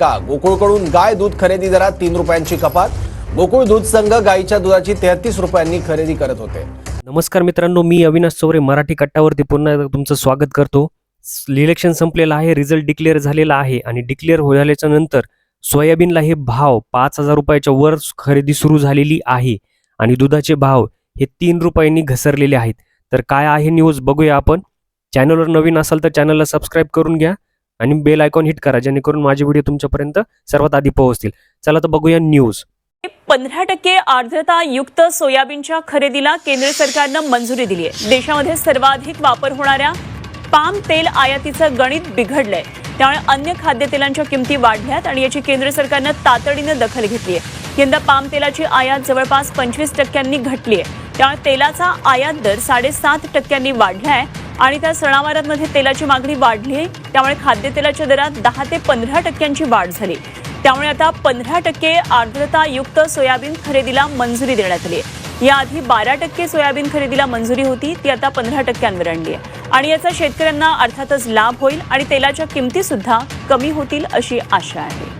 का? गोकुळकडून गाय दूध खरेदी दरात तीन रुपयांची कपात. गोकुळ दूध संघ गायीच्या दुधाची तेहतीस रुपयांनी खरेदी करत होते. नमस्कार मित्रांनो मी अविनाश चौरे मराठी कट्टावरती पुन्हा एकदा तुमचं स्वागत करतो. इलेक्शन संपलेलं आहे रिझल्ट डिक्लेअर झालेला आहे आणि डिक्लेअर झाल्याच्यानंतर सोयाबीनला हे भाव पाच हजार रुपयाच्या वर खरेदी सुरू झालेली आहे आणि दुधाचे भाव हे तीन रुपयांनी घसरलेले आहेत. तर काय आहे न्यूज बघूया आपण. चॅनलवर नवीन असाल तर चॅनलला सबस्क्राईब करून घ्या. आणि बेल आयकॉन हिट करा जेणेकरून माझे व्हिडिओ तुमच्यापर्यंत सर्वात आधी पोहोचतील. चला तर बघूया न्यूज पंधरा टक्के आर्द्रता युक्त सोयाबीनच्या खरेदीला केंद्र सरकारनं मंजुरी दिली आहे. देशामध्ये सर्वाधिक वापर होणाऱ्या पाम तेल आयातीचं गणित बिघडलंय. त्यामुळे अन्य खाद्यतेलांच्या किमती वाढल्यात आणि याची केंद्र सरकारनं तातडीनं दखल घेतली आहे. यंदा पाम तेलाची आयात जवळपास पंचवीस टक्क्यांनी घटली आहे. त्यामुळे तेलाचा आयात दर साडेसात टक्क्यांनी वाढला आहे. आणि त्या सणावारांमध्ये तेलाची मागणी वाढली आहे. त्यामुळे खाद्यतेलाच्या दरात दहा ते पंधरा टक्क्यांची वाढ झाली. त्यामुळे आता पंधरा टक्के आर्द्रतायुक्त सोयाबीन खरेदीला मंजुरी देण्यात आली आहे. याआधी बारा टक्के सोयाबीन खरेदीला मंजुरी होती ती आता पंधरा टक्क्यांवर आणली आहे. आणि याचा शेतकऱ्यांना अर्थातच लाभ होईल आणि तेलाच्या किमती सुद्धा कमी होतील अशी आशा आहे.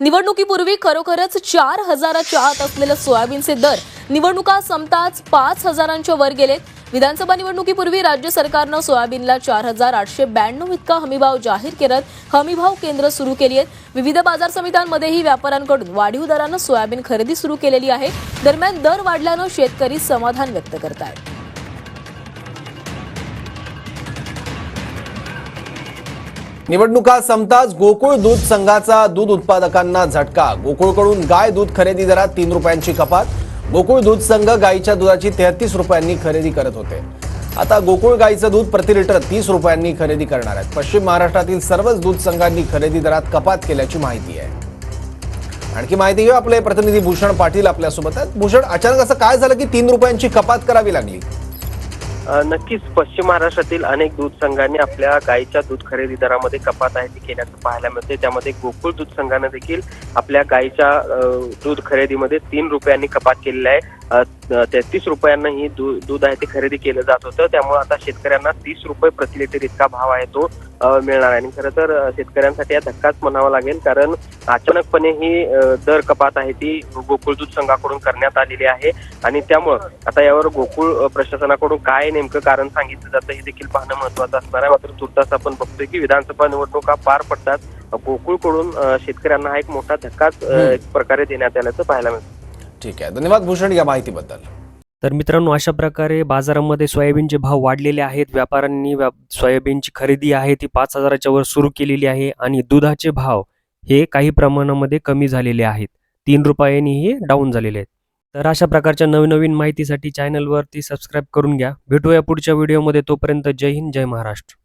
निवडणुकीपूर्वी खरोखरच चार हजाराच्या आत असलेलं सोयाबीनचे दर निवडणुका संपताच पाच हजारांच्या वर गेलेत. विधानसभा निवडणुकीपूर्वी राज्य सरकारनं सोयाबीनला चार हजार आठशे ब्याण्णव इतका हमीभाव जाहीर करत हमीभाव केंद्र सुरू केली आहेत विविध बाजार समित्यांमध्येही व्यापाऱ्यांकडून वाढीव दरानं सोयाबीन खरेदी सुरू केलेली आहे. दरम्यान दर वाढल्यानं शेतकरी समाधान व्यक्त करत आहेत निवडणुका संपताच गोकुळ दूध संघाचा दूध उत्पादकांना झटका. गोकुळकडून गाय दूध खरेदी दरात तीन रुपयांची कपात. गोकुळ दूध संघ गायीच्या दुधाची तेहतीस रुपयांनी खरेदी करत होते. आता गोकुळ गायीचं दूध प्रति लिटर तीस रुपयांनी खरेदी करणार आहेत. पश्चिम महाराष्ट्रातील सर्वच दूध संघांनी खरेदी दरात कपात केल्याची माहिती आहे. आणखी माहिती घेऊ आपले प्रतिनिधी भूषण पाटील आपल्यासोबत आहेत. भूषण अचानक असं काय झालं की तीन रुपयांची कपात करावी लागली? नक्कीच पश्चिम महाराष्ट्रातील अनेक दूध संघांनी आपल्या गायीच्या दूध खरेदी दरामध्ये कपात आहे ती केल्याचं पाहायला मिळते त्यामध्ये गोकुळ दूध संघानं देखील आपल्या गायीच्या दूध खरेदीमध्ये तीन रुपयांनी कपात केलेली आहे. तेहतीस रुपयांना ही दूध दूध आहे ते खरेदी केलं जात होतं. त्यामुळे आता शेतकऱ्यांना तीस रुपये प्रति लिटर इतका भाव आहे तो मिळणार आहे. आणि खरं तर शेतकऱ्यांसाठी हा धक्काच म्हणावा लागेल कारण अचानकपणे ही दर कपात आहे ती गोकुळ दूध संघाकडून करण्यात आलेली आहे. आणि त्यामुळं आता यावर गोकुळ प्रशासनाकडून काय नेमकं कारण सांगितलं जातं हे देखील पाहणं महत्वाचं असणार आहे. मात्र तुर्तास आपण बघतोय की विधानसभा निवडणुका पार पडतात. गोकुळकडून शेतकऱ्यांना हा एक मोठा धक्काच. एक प्रकारे देण्यात आल्याचं पाहायला मिळतं. ठीक आहे. धन्यवाद भूषण या माहितीबद्दल. तर मित्रांनो अशा प्रकारे बाजारामध्ये सोयाबीनचे भाव वाढलेले आहेत. व्यापाऱ्यांनी व्या सोयाबीनची खरेदी आहे ती पाच हजाराच्या वर सुरू केलेली आहे आणि दुधाचे भाव हे काही प्रमाणामध्ये कमी झालेले आहेत. तीन रुपयांनी हे डाऊन झालेले आहेत. तर अशा प्रकारच्या नवनवीन माहितीसाठी चॅनलवरती सबस्क्राईब करून घ्या. भेटूया पुढच्या व्हिडिओमध्ये तोपर्यंत जय हिंद जय महाराष्ट्र.